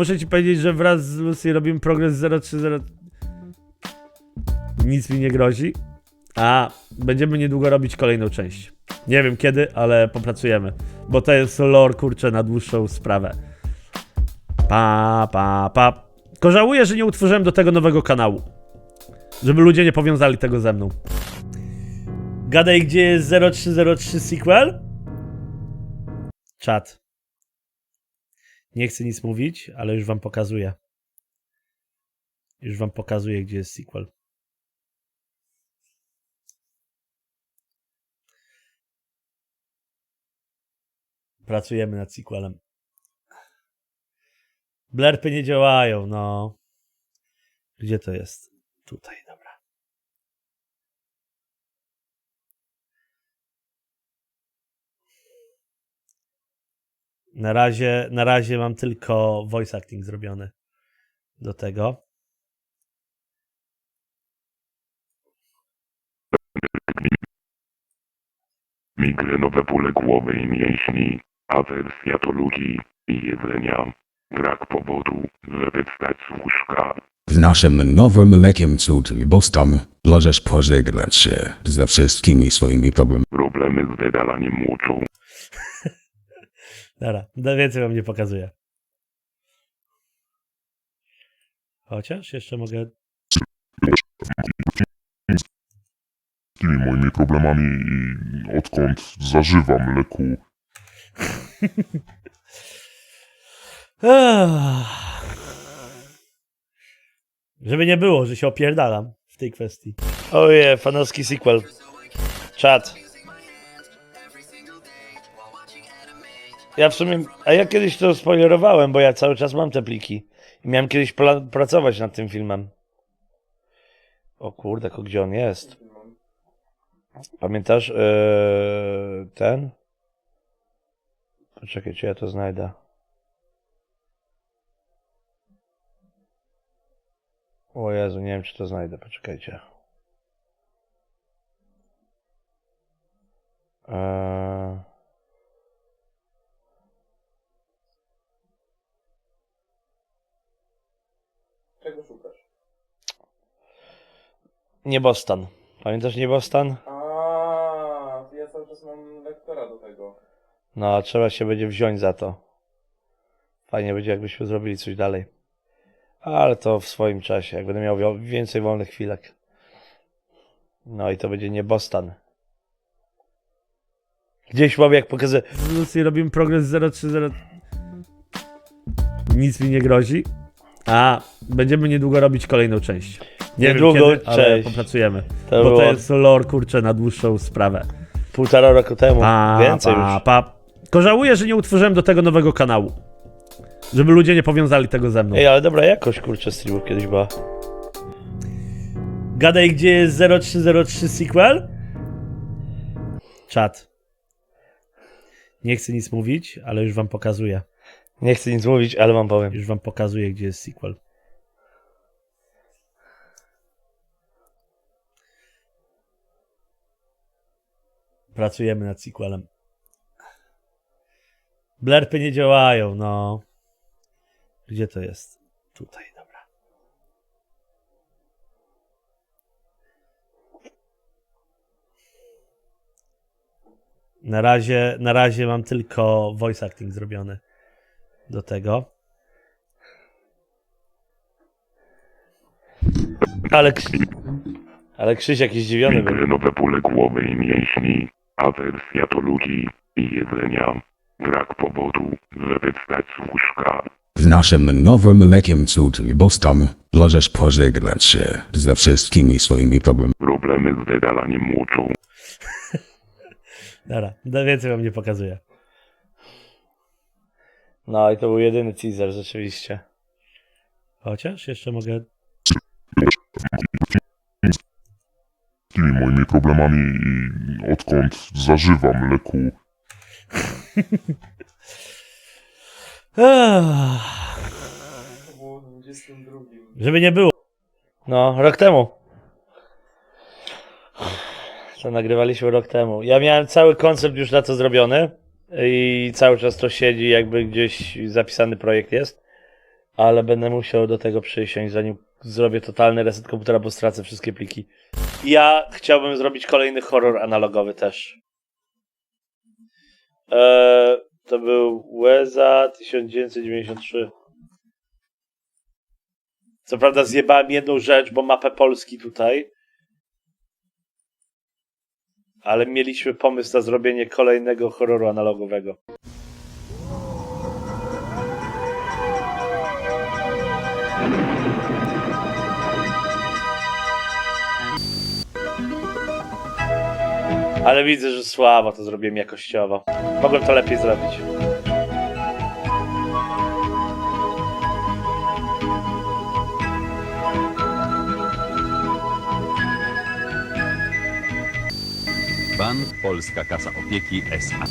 muszę ci powiedzieć, że wraz z Lucy robimy progres 030. Nic mi nie grozi. A będziemy niedługo robić kolejną część. Nie wiem kiedy, ale popracujemy. Bo to jest lore, kurczę, na dłuższą sprawę. Pa, pa, pa. Tylko żałuję, że nie utworzyłem do tego nowego kanału. Żeby ludzie nie powiązali tego ze mną. Gadaj, gdzie jest 0303 sequel? Czat. Nie chcę nic mówić, ale już wam pokazuję. Już wam pokazuję, gdzie jest sequel. Pracujemy nad sequelem. Blerpy nie działają, no. Gdzie to jest? Tutaj, Na razie, na razie mam tylko voice acting zrobiony do tego. migrenowe bóle głowy i mięśni, awersja do ludzi i jedzenia, brak powodu, żeby wstać z łóżka, Z naszym nowym lekiem cud i Boston możesz pożegnać się ze wszystkimi swoimi problemami. problemy z wydalaniem moczu, Dobra, no więcej wam nie pokazuję. Chociaż jeszcze mogę. tymi moimi problemami i odkąd zażywam leku. Żeby nie było, że się opierdalam w tej kwestii. Oje, fanowski sequel. Czat. Ja w sumie, a ja kiedyś to spoilerowałem, bo ja cały czas mam te pliki. I miałem kiedyś pracować nad tym filmem. O kurde, gdzie on jest? Pamiętasz eee, ten? Poczekaj, czy ja to znajdę. O Jezu, nie wiem czy to znajdę, poczekajcie. Eee... Niebostan. Pamiętasz Niebostan? A, ja cały czas mam lektora do tego. No, trzeba się będzie wziąć za to. Fajnie będzie, jakbyśmy zrobili coś dalej. Ale to w swoim czasie, jak będę miał więcej wolnych chwilek. No i to będzie Niebostan. Gdzieś mam jak pokażę. Z Lucy robimy progres 030. Nic mi nie grozi. A będziemy niedługo robić kolejną część. Nie Niedługo wiem kiedy, ale część. popracujemy. To bo było to jest lore, kurczę, na dłuższą sprawę. półtora roku temu, Pa, więcej pa, już. pa. Tylko żałuję, że nie utworzyłem do tego nowego kanału. Żeby ludzie nie powiązali tego ze mną. Ej, ale dobra jakość kurczę streamów kiedyś była. Gadaj, gdzie jest 0303 sequel? Czat. Nie chcę nic mówić, ale już wam pokazuję. Nie chcę nic mówić, ale wam powiem. Już wam pokazuję, gdzie jest sequel. Pracujemy nad sequelem. Blerpy nie działają, no. Gdzie to jest? Tutaj, dobra. Na razie, na razie mam tylko voice acting zrobiony do tego. Ale, Krzy- ale Krzyś jakiś zdziwiony był. bóle głowy i mięśni, awersja do ludzi i jedzenia, brak powodu, żeby wstać z łóżka, Z naszym nowym lekiem cud i Boston możesz pożegnać się ze wszystkimi swoimi problemami. problemy z wydalaniem moczu, Dobra, no więcej wam nie pokazuję. No i to był jedyny teaser rzeczywiście. Chociaż jeszcze mogę. Tymi moimi problemami i odkąd zażywam leku Ach, To było w 22. żeby nie było. No, rok temu. To nagrywaliśmy rok temu. Ja miałem cały koncept już na to zrobiony i cały czas to siedzi, jakby gdzieś zapisany projekt jest. Ale będę musiał do tego przysiąść, zanim zrobię totalny reset komputera, bo stracę wszystkie pliki. Ja chciałbym zrobić kolejny horror analogowy też. Eee, to był Łeza 1993. Co prawda zjebałem jedną rzecz, bo mapę Polski tutaj. Ale mieliśmy pomysł na zrobienie kolejnego horroru analogowego. Ale widzę, że słabo to zrobiłem jakościowo. Mogłem to lepiej zrobić. Bank Polska Kasa Opieki S.A.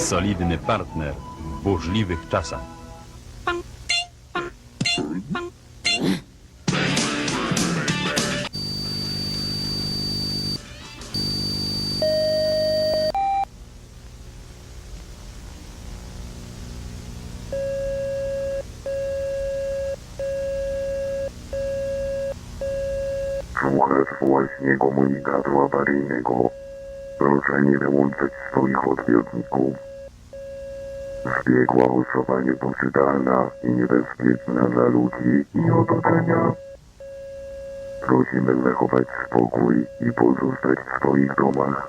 Solidny partner w burzliwych czasach. Właśnie komunikatu awaryjnego. Proszę nie wyłączać swoich odbiorników. Zbiegła osoba niepoczytalna i niebezpieczna dla ludzi i otoczenia. Prosimy zachować spokój i pozostać w swoich domach.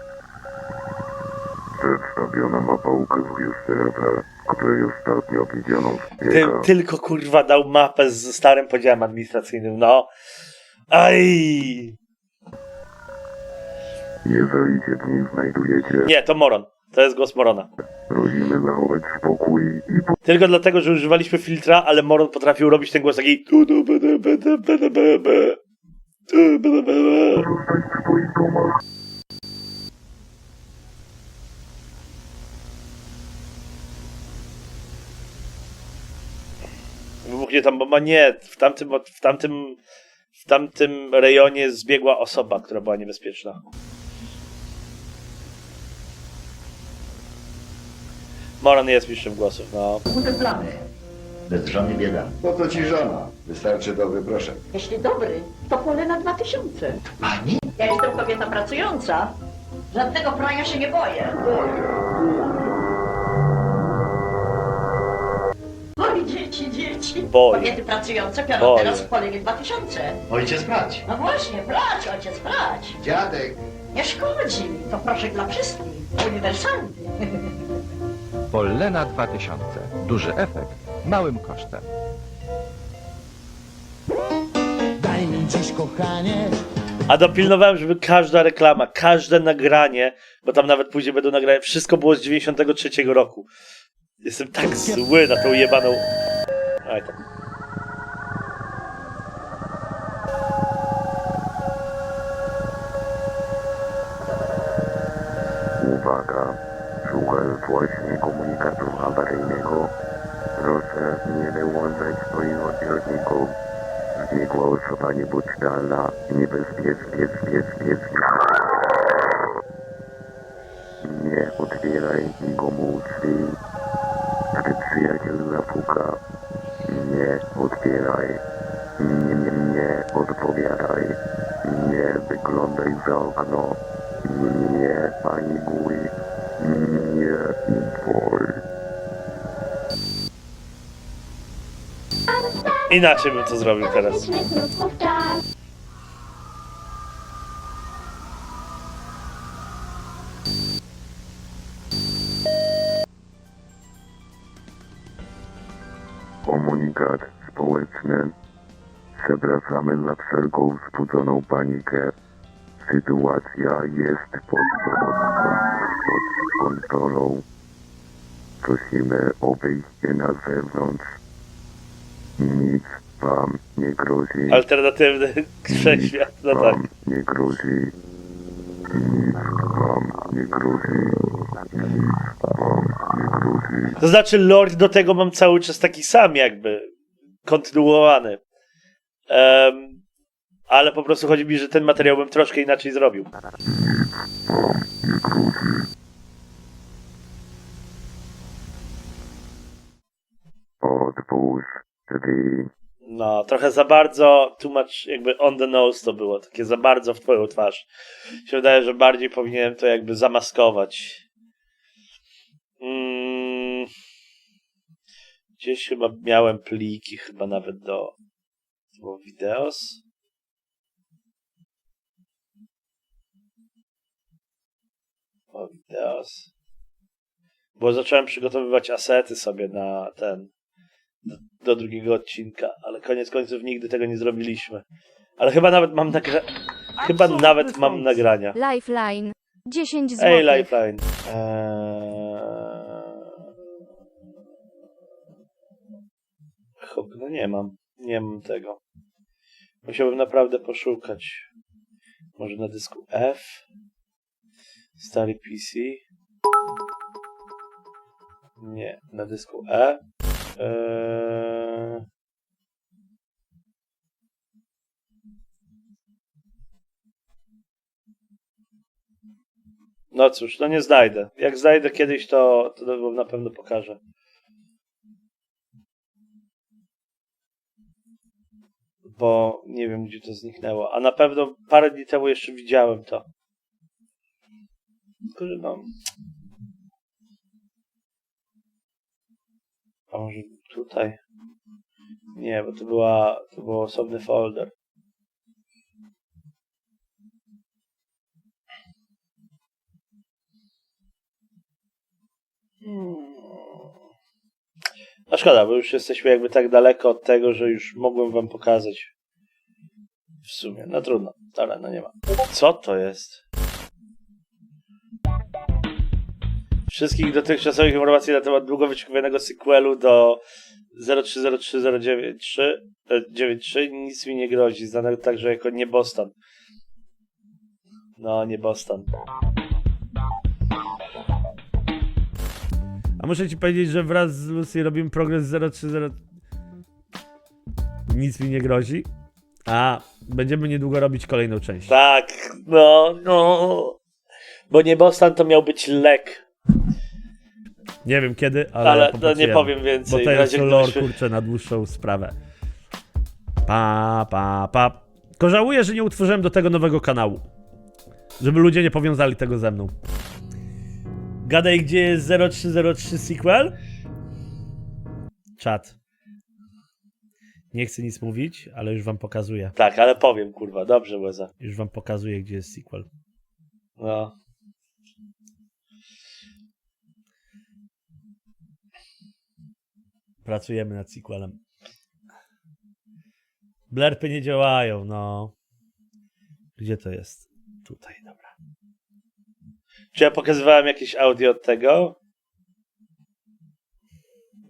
Przedstawiona mapa ukazuje w której ostatnio widziano Ty, szpiega. tylko kurwa dał mapę z starym podziałem administracyjnym, no. Aj! Jeżeli się w niej znajdujecie, Nie, to Moron. To jest głos Morona. prosimy zachować spokój i Tylko dlatego, że używaliśmy filtra, ale Moron potrafił robić ten głos taki. tu, be, be. pozostać w swoich domach. Wybuchnie tam bomba. Nie, w tamtym, w tamtym, w tamtym rejonie zbiegła osoba, która była niebezpieczna. Moron jest mistrzem głosów, no. Budę plamy. Bez żony bieda. Po co ci żona? Wystarczy dobry proszek. Jeśli dobry, to pole na dwa tysiące. Pani? Ja jestem kobieta pracująca. Żadnego prania się nie boję. Oj, dzieci, dzieci. Boję. Kobiety pracujące biorą Boję. teraz w pole dwa tysiące. Ojciec brać. No właśnie, brać, ojciec, brać. Dziadek. Nie szkodzi. To proszek dla wszystkich. Uniwersalny. Pollena 2000. Duży efekt małym kosztem. Daj mi dziś kochanie A dopilnowałem, żeby każda reklama, każde nagranie, bo tam nawet później będą nagrania, wszystko było z 93 roku. Jestem tak zły na tą jebaną... Aj, tam. Uwaga, właśnie komunikatu awaryjnego. Proszę nie wyłączać swoich odbiorników. Zbiegła osoba niepoczytalna i niebezpieczna. Nie otwieraj nikomu drzwi. Gdy przyjaciel zapuka, nie otwieraj. Nie, nie, nie odpowiadaj. Nie wyglądaj za okno. Nie panikuj. Nie. Inaczej bym to zrobił teraz. Komunikat społeczny. Przepraszamy za wszelką wzbudzoną panikę. Sytuacja jest pod, kontrolą. Prosimy o wyjście na zewnątrz. Nic wam nie grozi. Alternatywny wszechświat, no tak. wam nie grozi. Nic wam nie grozi. Nic wam nie grozi. To znaczy lore do tego mam cały czas taki sam jakby, kontynuowany. Em, ale po prostu chodzi mi, że ten materiał bym troszkę inaczej zrobił. Otwórz Wtedy No, trochę za bardzo, too much, jakby on the nose to było, takie za bardzo w twoją twarz. się wydaje, że bardziej powinienem to jakby zamaskować. Mm, gdzieś chyba miałem pliki, chyba nawet do, to było videos. Videos. Bo zacząłem przygotowywać asety sobie na ten, do, do drugiego odcinka, ale koniec końców nigdy tego nie zrobiliśmy. Ale chyba nawet mam nagra... Chyba nawet mam nagrania. Lifeline. 10 zł. Ej, Lifeline. Eee... Hop, no nie mam. Nie mam tego. Musiałbym naprawdę poszukać. Może na dysku F? Stary PC? Nie, na dysku E. Eee... No cóż, no nie znajdę. Jak znajdę kiedyś, to, to na pewno pokażę. Bo nie wiem, gdzie to zniknęło. A na pewno parę dni temu jeszcze widziałem to. No... A może tutaj? Nie, bo to była, to był osobny folder. Hmm. No szkoda, bo już jesteśmy jakby tak daleko od tego, że już mogłem wam pokazać. W sumie, no trudno, ale no nie ma. Co to jest? Wszystkich dotychczasowych informacji na temat długo wyczekiwanego sequelu do 0303093 e, 93 nic mi nie grozi, znanego także jako Niebostan. No, Niebostan. A muszę ci powiedzieć, że wraz z Lucy robimy progres 030. Nic mi nie grozi. A będziemy niedługo robić kolejną część. Tak, no, no. Bo Niebostan to miał być lek, Nie wiem kiedy, ale. ale to nie powiem Bo więcej. to W jest lore, kurczę, na dłuższą sprawę. Pa, pa, pa. Tylko żałuję, że nie utworzyłem do tego nowego kanału. Żeby ludzie nie powiązali tego ze mną. Gadaj, gdzie jest 0303 sequel? Czat. Nie chcę nic mówić, ale już wam pokazuję. Tak, ale powiem, kurwa, dobrze, Łeza. Już wam pokazuję, gdzie jest sequel. No. Pracujemy nad sequelem. Blerpy nie działają, no. Gdzie to jest? Tutaj, dobra. Czy ja pokazywałem jakieś audio od tego?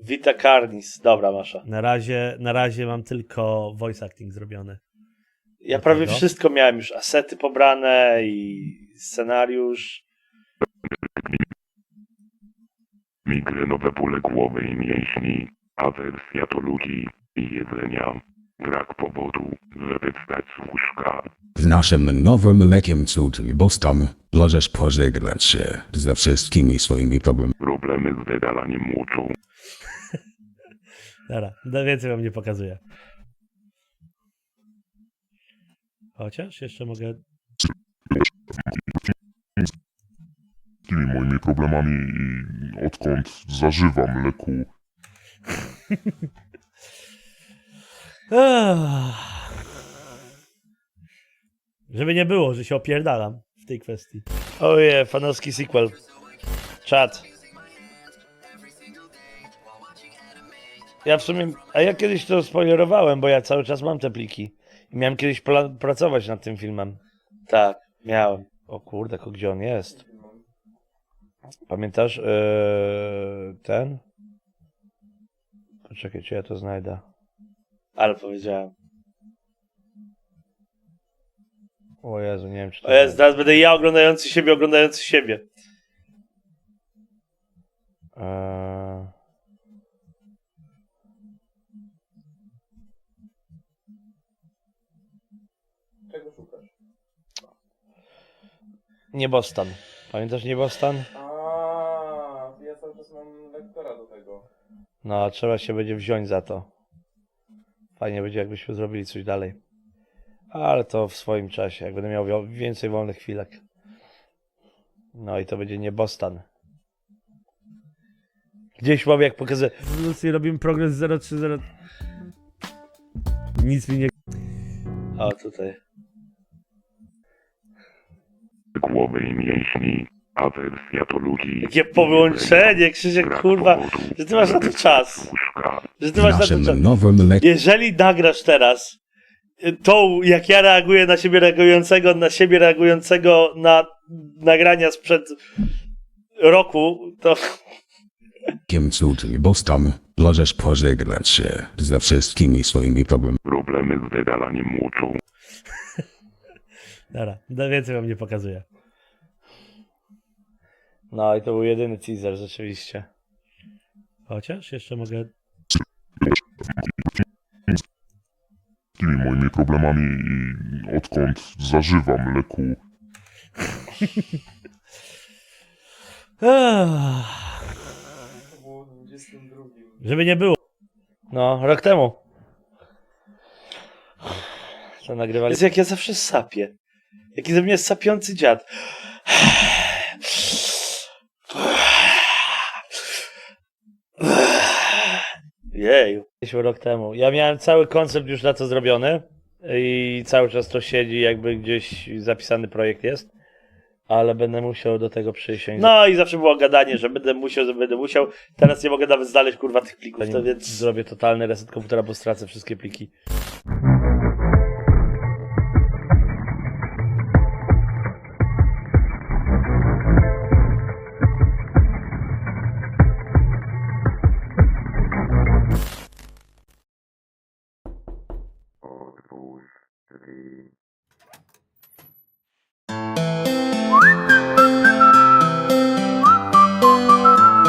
Vita Carnis. Dobra, Masza. Na razie, na razie mam tylko voice acting zrobiony. Ja Do prawie tego? wszystko miałem już. Asety pobrane i scenariusz. migrenowe bóle głowy i mięśni, awersja do ludzi i jedzenia, brak powodu, żeby wstać z łóżka, Z naszym nowym lekiem cud Boston możesz pożegnać się ze wszystkimi swoimi problemami. problemy z wydalaniem moczu, Dobra, da- więcej wam nie pokazuję. Chociaż jeszcze mogę. z tymi moimi problemami i odkąd zażywam leku. Żeby nie było, że się opierdalam w tej kwestii. Oje, fanowski sequel. Czat. Ja w sumie, a ja kiedyś to spoilerowałem, bo ja cały czas mam te pliki. I miałem kiedyś pracować nad tym filmem. Tak, miałem. O kurde, gdzie on jest? Pamiętasz yy, ten? Poczekaj, czy ja to znajdę. Ale powiedziałem. O Jezu, nie wiem czy to... O Jezu, teraz będę ja oglądający siebie, oglądający siebie. Eee... Czego szukasz? Niebostan. Pamiętasz Niebostan? A, ja cały czas mam lektora do tego. No, trzeba się będzie wziąć za to. Fajnie będzie, jakbyśmy zrobili coś dalej. Ale to w swoim czasie, jak będę miał więcej wolnych chwilek. No i to będzie nie Boston. Gdzieś mam jak pokazać. Lucy robimy progres 030. Nic mi nie. O, tutaj. Głowy i mięśni. Awersja do ludzi. Jakie połączenie, Krzysiek, kurwa, powodu, że ty masz na to czas. Że ty masz na to czas. Jeżeli nagrasz teraz y, tą, jak ja reaguję na siebie reagującego, na siebie reagującego na nagrania sprzed roku, to cud Boston możesz pożegnać się ze wszystkimi swoimi problemami. Problemy z wydalaniem moczu. Dobra, da więcej wam nie pokazuję. No i to był jedyny teaser rzeczywiście. Chociaż jeszcze mogę. Tymi moimi problemami i odkąd zażywam leku To było w 22. Żeby nie było. No, rok temu. To nagrywali. Jest jak ja zawsze sapię. Jaki ze mnie jest sapiący dziad. Jeju. Jesteśmy rok temu. Ja miałem cały koncept już na to zrobiony i cały czas to siedzi, jakby gdzieś zapisany projekt jest. Ale będę musiał do tego przysiąść. No i zawsze było gadanie, że będę musiał, że będę musiał. Teraz nie mogę nawet znaleźć kurwa tych plików, to więc zrobię totalny reset komputera, bo stracę wszystkie pliki.